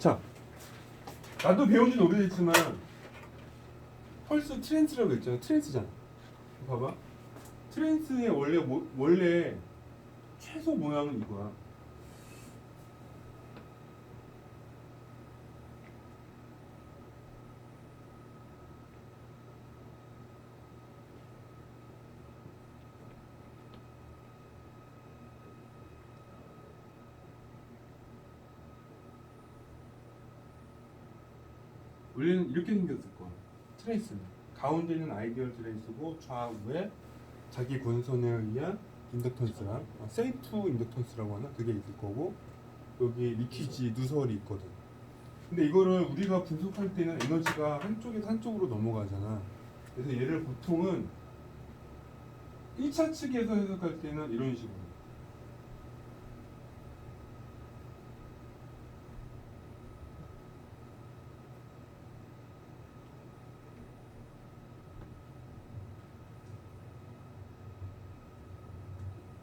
자, 나도 배운 지는 오래됐지만 펄스 트랜스라고 있잖아. 트랜스잖아. 봐봐. 트랜스의 원래 모, 원래 최소 모양은 이거야. 원래는 이렇게 생겼을 거야. 트레이스는 가운데는 아이디얼 트레이스고 좌우에 자기 권선에 의한 인덕턴스랑 어, 세이프 인덕턴스라고 하나 그게 있을 거고 여기 리키지 누설이 있거든. 근데 이거를 우리가 분석할 때는 에너지가 한쪽에서 한쪽으로 넘어가잖아. 그래서 얘를 보통은 1차 측에서 해석할 때는 이런 식으로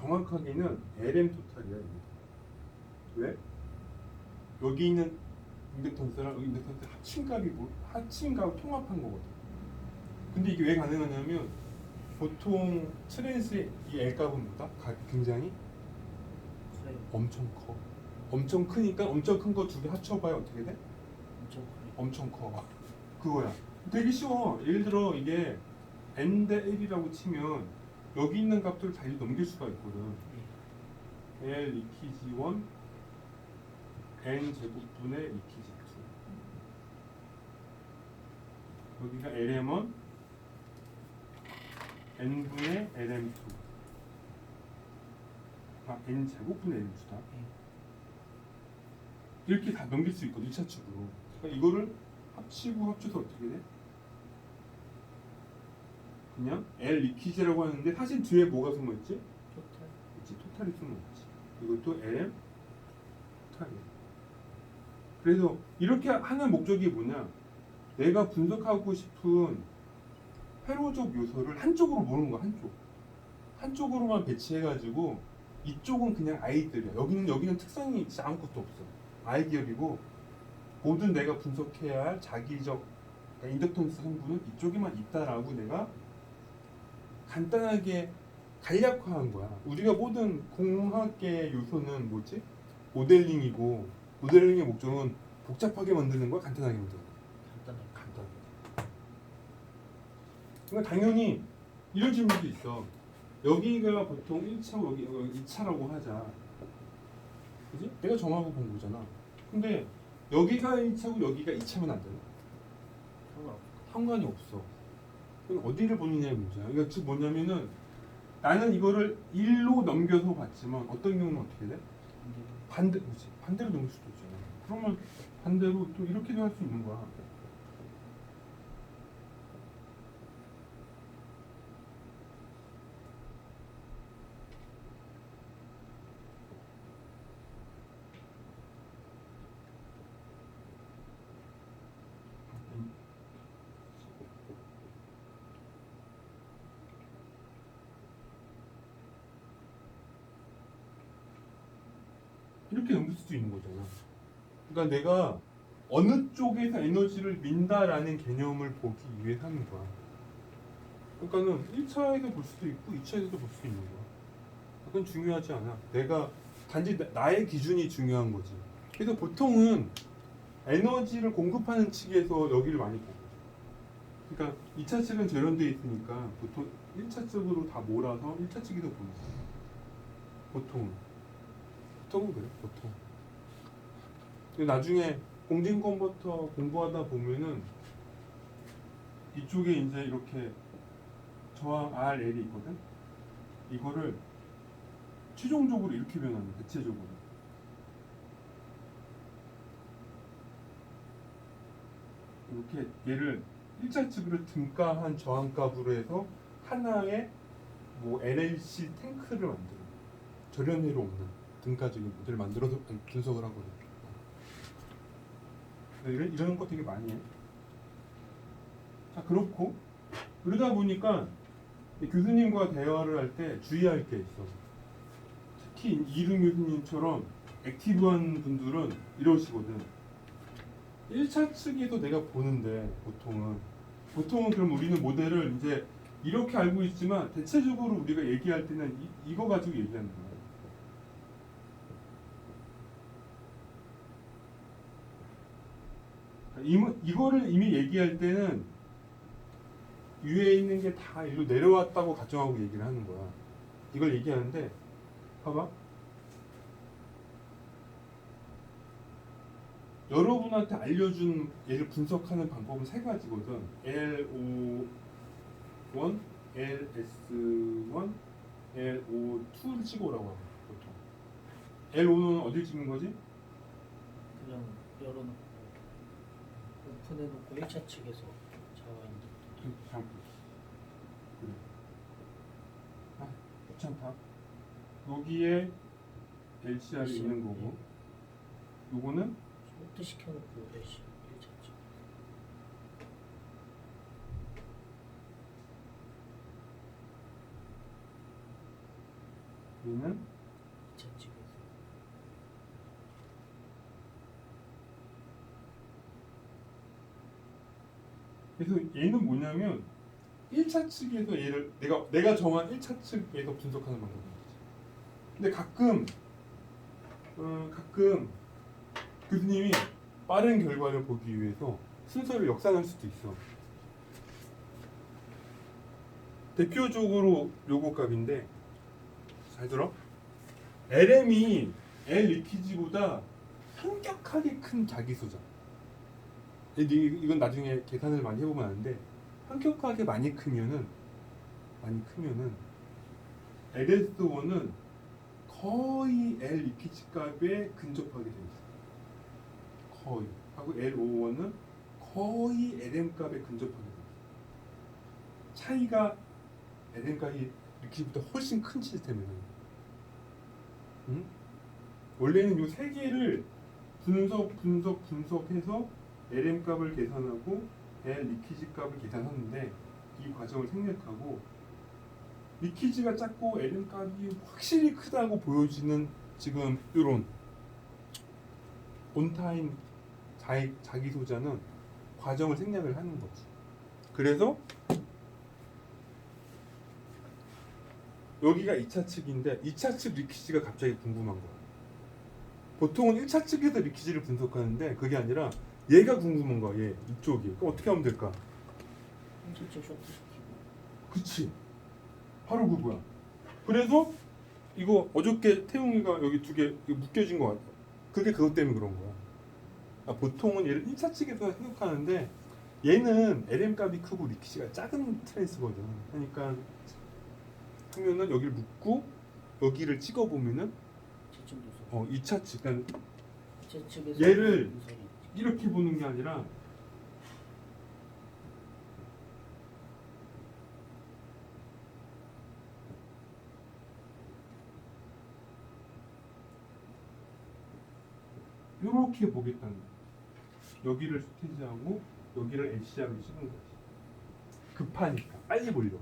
정확하게는 LM 토탈이야 이게. 왜? 여기 있는 인덕턴스랑 여기 인덕턴스 합친 값이 뭐 합친 값 통합한 거거든. 근데 이게 왜 가능하냐면 보통 트랜스의 이 L 값은 뭐다? 가- 굉장히 그래 엄청 커. 엄청 크니까 엄청 큰 거 두 개 합쳐봐야 어떻게 돼? 엄청 그래 엄청 커. 그거야. 되게 쉬워. 예를 들어 이게 n 대 1이라고 치면 여기 있는 값들을 다 이렇게 넘길 수가 있거든. L 리키지 1 n 제곱분의 리키지 2 여기가 LM1 n분의 LM2 아 n 제곱분의 LM2다 이렇게 다 넘길 수 있거든 2차 측으로 그러니까 이거를 합치고 합쳐서 어떻게 돼? 그냥 L 리키지라고 하는데 사실 뒤에 뭐가 숨어 있지? 토탈. 그치 토탈이 숨어 있지. 이것도 LM 토탈이야 그래서 이렇게 하는 목적이 뭐냐? 내가 분석하고 싶은 회로적 요소를 한쪽으로 모르는 거야 한쪽. 한쪽으로만 배치해가지고 이쪽은 그냥 아이들이야. 여기는 여기는 특성이 진짜 아무것도 없어. 아이디어이고 모든 내가 분석해야 할 자기적 그러니까 인덕턴스 성분은 이쪽에만 있다라고 내가 간단하게 간략화한 거야. 우리가 모든 공학계 요소는 뭐지? 모델링이고 모델링의 목적은 복잡하게 만드는 거야, 간단하게 만드는 거야. 간단해 간단하게. 그러니까 당연히 이런 질문도 있어. 여기가 보통 1차고 여기, 여기 2차라고 하자. 그지? 내가 정하고 본 거잖아. 근데 여기가 1차고 여기가 2차면 안 되나? 상관없어 상관이 없어. 어디를 보느냐의 문제야. 그러니까 즉 뭐냐면은 나는 이거를 1로 넘겨서 봤지만 어떤 경우는 어떻게 돼? 반대, 그렇지. 반대로 넘길 수도 있잖아. 그러면 반대로 또 이렇게도 할 수 있는 거야. 이렇게 넘길 수도 있는 거잖아. 그러니까 내가 어느 쪽에서 에너지를 민다라는 개념을 보기 위해 하는 거야. 그러니까는 1차에서 볼 수도 있고 2차에서도 볼 수 있는 거야. 그건 중요하지 않아. 내가 단지 나- 나의 기준이 중요한 거지. 그래서 보통은 에너지를 공급하는 측에서 여기를 많이 보고. 그러니까 2차 측은 절연돼 있으니까 보통 1차 측으로 다 몰아서 1차 측에서 보는 거야. 보통은. 보통은 그래 보통. 근데 나중에 공진 컨버터 공부하다 보면은 이쪽에 이제 이렇게 저항 R, L이 있거든? 이거를 최종적으로 이렇게 변하는 대체적으로. 이렇게 얘를 1차 측으로 등가한 저항값으로 해서 하나의 뭐 LLC 탱크를 만들어 절연회로 없는 등가적인 모델을 만들어서 분석을 하거든. 네, 이런, 이런 거 되게 많이 해. 자, 그렇고, 그러다 보니까 이 교수님과 대화를 할 때 주의할 게 있어. 특히 이름 교수님처럼 액티브한 분들은 이러시거든. 1차 측에서 내가 보는데 보통은 보통은 그럼 우리는 모델을 이제 이렇게 알고 있지만 대체적으로 우리가 얘기할 때는 이, 이거 가지고 얘기하는 거야. 이, 이거를 이미 얘기할 때는 위에 있는 게 다 일로 내려왔다고 가정하고 얘기를 하는 거야. 이걸 얘기하는데 봐봐. 여러분한테 알려준 얘를 분석하는 방법은 세 가지거든. LO1, LS1, LO2를 찍어오라고 하는 보통. LO는 어딜 찍는 거지? 그냥 열어놓고 오픈해놓고 1차 측에서 있는 그, 잠깐. 그래. 아, 귀찮다. 여기에 LCR이 있는 거고, 요거는 소프트 시켜놓고 LC 1차 측 얘는 2차 측에서 그래서 얘는 뭐냐면 1차 측에서 얘를 내가 내가 정한 1차 측에서 분석하는 방법인 거지. 근데 가끔 어, 가끔 교수님이 빠른 결과를 보기 위해서 순서를 역산할 수도 있어. 대표적으로 요거 값인데 잘 들어. LM이 L 리퀴지보다 현격하게 큰 자기소자. 이- 이- 이건 나중에 계산을 많이 해보면 아는데 현격하게 많이 크면은 많이 크면은 LS1은 거의 L 리퀴지 값에 근접하게 돼 있어. 거의. 하고 L51은 거의 LM 값에 근접하게 돼 있어. 차이가 LM 값이 리퀴지보다 훨씬 큰 시스템이에요. 응? 원래는 이 세 개를 분석, 분석, 분석해서 LM 값을 계산하고 L 리퀴지 값을 계산하는데 이 과정을 생략하고 리퀴지가 작고 LM 값이 확실히 크다고 보여지는 지금 이런 온타임 자기, 소자는 과정을 생략을 하는 거지. 그래서 여기가 2차 측인데 2차 측 리퀴지가 갑자기 궁금한 거야. 보통은 1차 측에서 리퀴지를 분석하는데 그게 아니라 얘가 궁금한 거야. 얘 이쪽이. 그럼 어떻게 하면 될까? 1차 측 쇼트 시키고 그치. 바로 그거야. 그래서 이거 어저께 태웅이가 여기 두 개 묶여진 거 같아. 그게 그것 때문에 그런 거야. 아, 보통은 얘를 1차 측에서 생각하는데 얘는 LM 값이 크고 리퀴지가 작은 트랜스거든. 그러니까 하면은 여기를 묶고 여기를 찍어 보면은 지점 누설 어 2차 측, 그러니까 2차 측에서 얘를 이 이렇게 보는 게 아니라 이렇게 보겠다는 거야. 여기를 스테이지하고 여기를 LCR로 찍은 거지. 급하니까 빨리 보려고.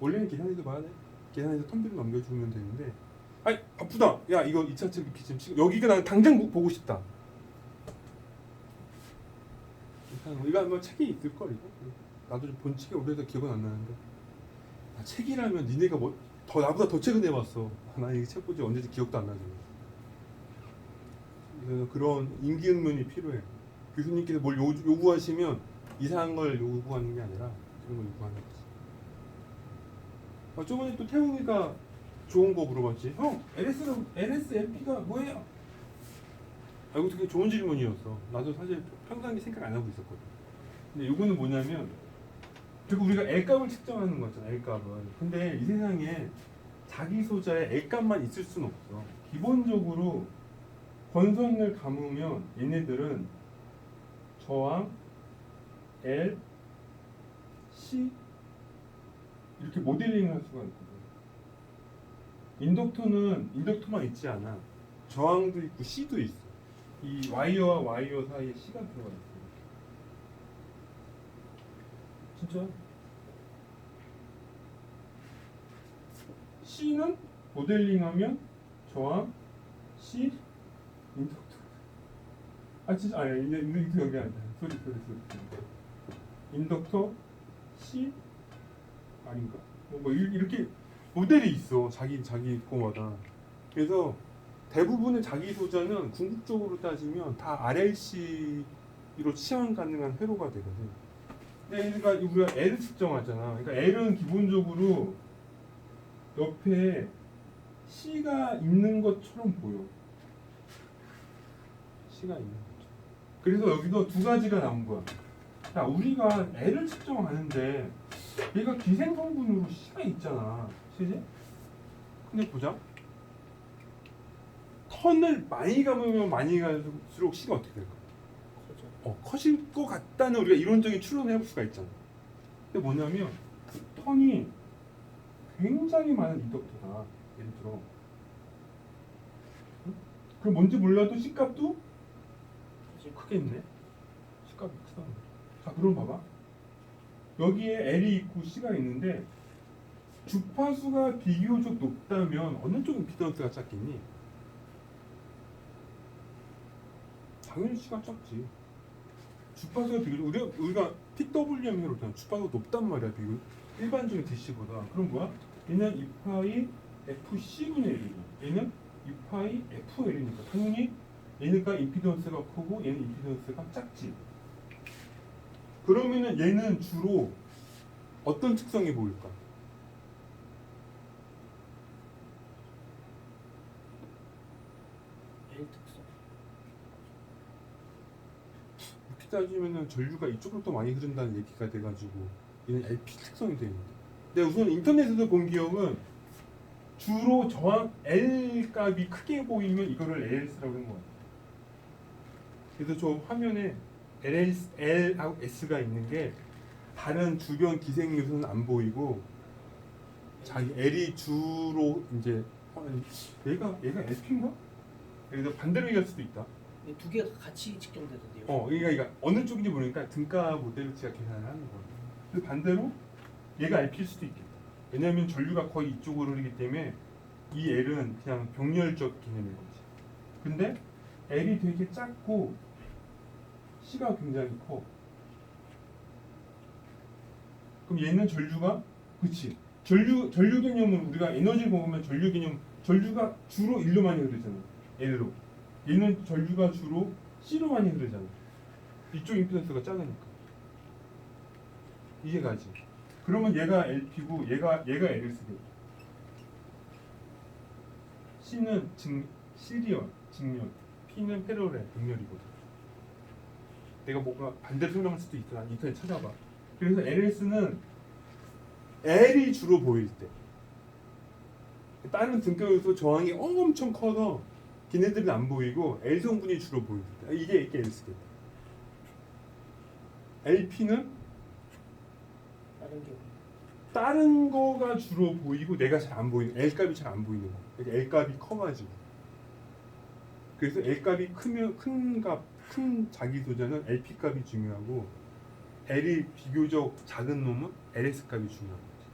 원래는 봐야 돼. 계산해서 텀비를 넘겨주면 되는데 아이 아프다. 야 이거 2차 측 이렇게 지금. 여기가 난 당장 보- 보고 싶다. 일단 이거 아마 책이 있을 걸 이거. 나도 좀본 책이 오래돼서 기억은 안 나는데. 아, 책이라면 니네가 뭐 더 나보다 더 최근에 봤어. 아, 나 이게 책 보지 언제지 기억도 안 나죠. 그래서 그런 임기응변이 필요해. 교수님께서 뭘 요, 요구하시면 이상한 걸 요구하는 게 아니라 그런 걸 요구하는 거지. 아, 저번에 또 태웅이가 좋은 거 물어봤지. 형, LS, LSMP가 뭐예요? 아, 이거 되게 좋은 질문이었어. 나도 사실 평상시 생각 안 하고 있었거든. 근데 이거는 뭐냐면, 결국 우리가 L값을 측정하는 거잖아, L값을. 근데 이 세상에 자기 소자에 L값만 있을 수는 없어. 기본적으로 권선을 감으면 얘네들은 저항, L, C 이렇게 모델링을 할 수가 있거든. 인덕터는 인덕터만 있지 않아. 저항도 있고 C도 있어. 이 와이어와 와이어 사이에 C가 들어가 있어. 진짜? C는 모델링하면 저항, C, 인덕터. 아 진짜 이제 인덕터 여기 앉아 소리 소리 소리 인덕터 C 아닌가 뭐, 뭐 이- 이렇게 모델이 있어 자기 자기 거마다 그래서 대부분의 자기 소자는 궁극적으로 따지면 다 RLC로 치환 가능한 회로가 되거든. 근데 그러니까 우리가 L 측정하잖아. 그러니까 L은 기본적으로 옆에 C가 있는 것처럼 보여. C가 있는 거죠. 그래서 여기서 두 가지가 나온 거야. 자, 우리가 L을 측정하는데 얘가 기생 성분으로 C가 있잖아. 그지? 근데 보자. 턴을 많이 감으면 많이 갈수록 C가 어떻게 될까? 어, 커질 것 같다는 우리가 이론적인 추론을 해볼 수가 있잖아. 근데 뭐냐면 턴이 굉장히 많은 인덕터다. 예를 들어. 응? 그럼 뭔지 몰라도 커질 거. 크겠네. C값이 크다. 자, 그럼 봐봐. 여기에 L이 있고 C가 있는데 주파수가 비교적 높다면 어느 쪽 임피던스가 작겠니? 당연히 C가 작지. 주파수가 비교적 우리가 PWM 해로잖아. 주파수가 높단 말이야 비교 일반적인 DC보다. 그럼 뭐야? 얘는 2파이 FC분의 1이고 얘는 2파이 FL이니까 당연히 얘네가 임피던스가 크고 얘는 임피던스가 작지. 그러면은 얘는 주로 어떤 특성이 보일까? L 특성. 이렇게 따지면은 전류가 이쪽으로 더 많이 흐른다는 얘기가 돼가지고 얘는 LP 특성이 되는데. 근데 우선 인터넷에서 본 기억은 주로 저항 L 값이 크게 보이면 이거를 ALS라고 하는 것 같아요. 그래서 저 화면에 LS, L하고 S가 있는 게 다른 주변 기생 요소는 안 보이고 자기 L이 주로 이제 어, 얘가 얘가 LP인가? 그래서 반대로 얘기할 수도 있다. 두 개가 같이 측정되던데요. 어, 그러니까, 그러니까 어느 쪽인지 모르니까 등가 모델치가 계산을 하는 거예요. 근데 반대로 얘가 LP일 수도 있겠다. 왜냐하면 전류가 거의 이쪽으로 흐르기 때문에 이 L은 그냥 병렬적 개념인 거지. 근데 L이 되게 작고 C가 굉장히 커. 그럼 얘는 전류가 그치? 전류 전류 개념은 우리가 에너지 보면 전류 개념 전류가 주로 일로 많이 흐르잖아. L로. 얘는 전류가 주로 C로 많이 흐르잖아. 이쪽 임피던스가 작으니까. 이해가지? 그러면 얘가 LP고 얘가 얘가 LS겠다. C는 증 시리얼 직면, P는 패러렐 병렬이거든. 내가 뭐가 반대로 설명할 수도. 난 인터넷 찾아봐. 그래서 LS는 L이 주로 보일 때. 다른 요소 저항이 엄청 커서 걔네들은 안 보이고 L 성분이 주로 때. 이게 LS겠다. LP는 다른 게 다른 거가 주로 보이고 내가 잘 안 보이는 L 값이 잘 안 보이는 거. 그러니까 L 값이 커가지고. 그래서 L 값이 크면 큰 값, 큰 자기 소자는 LP 값이 중요하고 L이 비교적 작은 놈은 LS 값이 거지.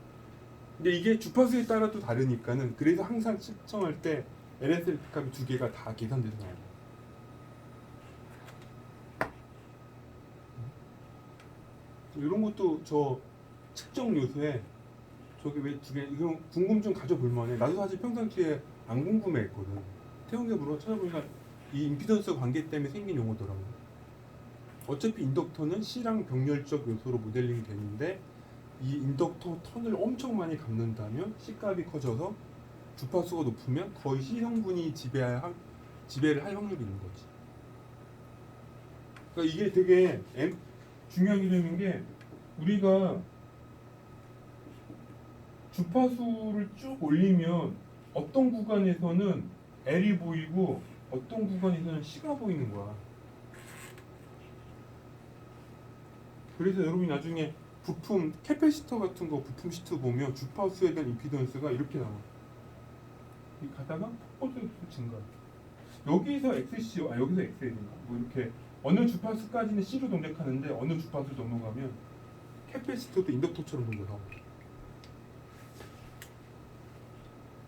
근데 이게 주파수에 따라 또 다르니까는 그래서 항상 측정할 때 LS, LP 값이 두 개가 다 계산돼서 나와요. 이런 것도 저 측정 요소에 저게 왜 두 개 이거 궁금증 가져볼 만해. 나도 사실 평상시에 안 궁금해했거든. 태용계 물어 찾아보니까 이 임피던스 관계 때문에 생긴 용어더라고. 어차피 인덕터는 C랑 병렬적 요소로 모델링이 되는데 이 인덕터 턴을 엄청 많이 감는다면 C 값이 커져서 주파수가 높으면 거의 C 성분이 지배할 확- 지배를 할 확률이 있는 거지. 그러니까 이게 되게 M- 중요한 개념인 게 우리가 주파수를 쭉 올리면 어떤 구간에서는 L이 보이고 어떤 구간에서는 C가 보이는 거야. 그래서 여러분이 나중에 부품 캐패시터 같은 거 부품 시트 보면 주파수에 대한 임피던스가 이렇게 나와. 이 가다가 폭포도 증가. 여기서 XC, 아 여기서 XL인가? 뭐 이렇게 어느 주파수까지는 C로 동작하는데 어느 주파수 넘어가면 캐패시터도 인덕터처럼 동작하고.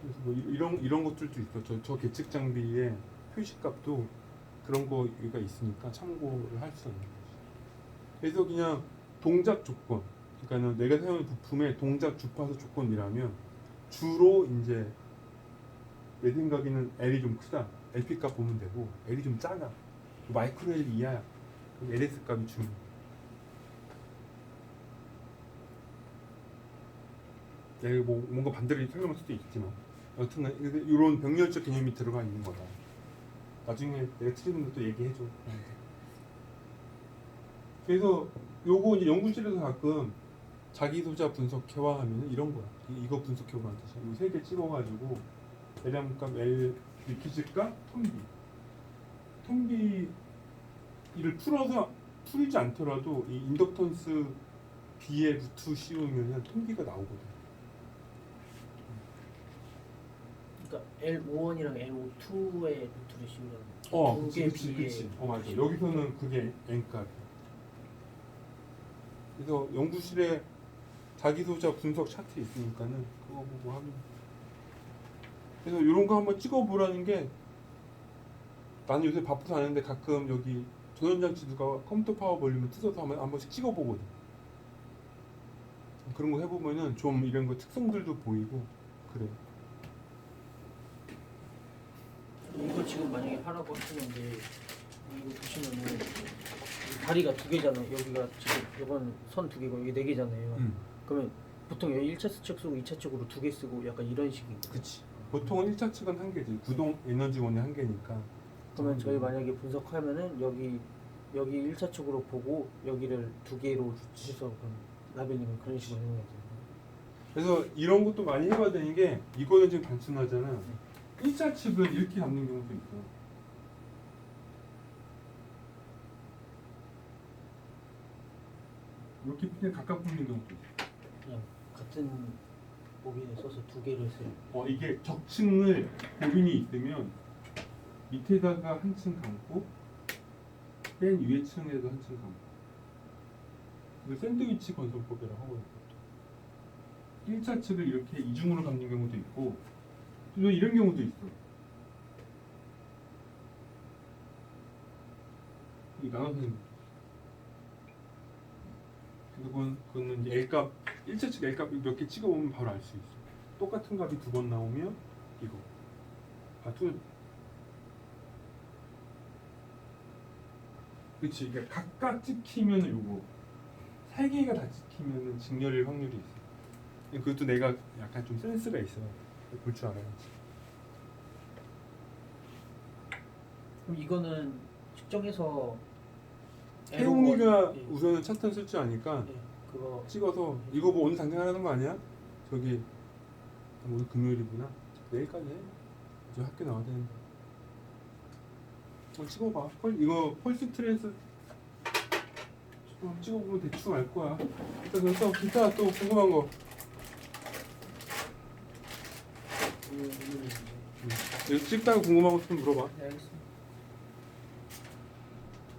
그래서 뭐 이- 이런 이런 것들도 있어. 저, 저 계측 장비의 표시값도 그런 거가 있으니까 참고를 할 수 있는 거지. 그래서 그냥 동작 조건, 그러니까는 내가 사용하는 부품의 동작 주파수 조건이라면 주로 이제 내 생각에는 L이 좀 크다. LP 값 보면 되고 L이 좀 작아. 마이크로 L 이하야. 그럼 LS 값이 중요. 내가 뭐 뭔가 반대로 설명할 수도 있지만 여튼 이런 병렬적 개념이 들어가 있는 거다. 나중에 내가 틀리는 것도 얘기해줘. 그래서 요거 이제 연구실에서 가끔 자기 소자 분석해와 하면은 이런 거야. 이- 이거 분석해보라는 뜻이야. 이거 세개 찍어가지고 대량값 L 리퀴즈값 톤비 톤비를 풀어서 풀지 않더라도 이 인덕턴스 B에 루트 씌우면은 톤비가 나오거든. 그러니까 L51이랑 L52의 루트를 씌우는 어, 두 그치, 개 그치, 그치. 어, 맞아. 여기서는 그게 N값이야. 그래서 연구실에 자기 소자 분석 차트 있으니까는 그거 보고 하면. 그래서 이런 거 한번 찍어보라는 게 나는 요새 바쁘서 하는데 가끔 여기 조연장치 누가 컴퓨터 파워 볼륨을 뜯어서 한번 한 번씩 찍어보거든. 그런 거 해보면은 좀 이런 거 특성들도 보이고 그래. 이거 지금 만약에 하라고 하시는데 이거 보시면은 이 다리가 두 개잖아요. 여기가 지금 이건 선 두 개고 이게 네 개잖아요. 음. 그러면 보통 여기 1차 측 쓰고 2차 측으로 두 개 쓰고 약간 이런 식인 거예요. 그치. 보통은 1차 측은 한 개지. 구동 에너지원이 한 개니까. 그러면 저희 만약에 분석하면은 여기 여기 1차 측으로 보고 여기를 두 개로 해서 그럼 라벨링을 그런 식으로 해야 돼요. 그래서 이런 것도 많이 해봐야 되는 게 이거는 지금 단순하잖아. 1차 측은 이렇게 잡는 경우도 있어. 이렇게 그냥 각각 붙는 경우도 있어. 그냥 같은 보빈에 써서 두 개를 써요. 어, 이게 적층을 보빈이 있으면 밑에다가 한 층 감고 맨 위에 층에도 한 층 감고 이거 샌드위치 건설법이라고 하거든요. 1차 측을 이렇게 이중으로 감는 경우도 있고 또 이런 경우도 있어. 이 나눠서. 그건 그거는 이제 L값 1차 측 L값 몇 개 찍어보면 바로 알 수 있어. 똑같은 값이 두 번 나오면 이거. 아, 두. 그치. 이게 각각 찍히면 요거. 세 개가 다 찍히면은 직렬일 확률이 있어. 그것도 내가 약간 좀 센스가 있어. 볼 줄 알아야지. 그럼 이거는 측정해서 태용이가 예. 우선은 차트 쓸줄 아니까 네, 그거 찍어서 이거 뭐 오늘 당장 하는 거 아니야? 저기 오늘 금요일이구나. 내일까지 해. 이제 학교 나와야 되는데. 어, 찍어봐. 펄 이거 펄스 트레스 좀 찍어보면 대충 알 거야. 일단 그래서 기타 또 궁금한 거. 이제 음. 이거 찍다가 궁금한 거 좀 물어봐. 네, 알겠습니다.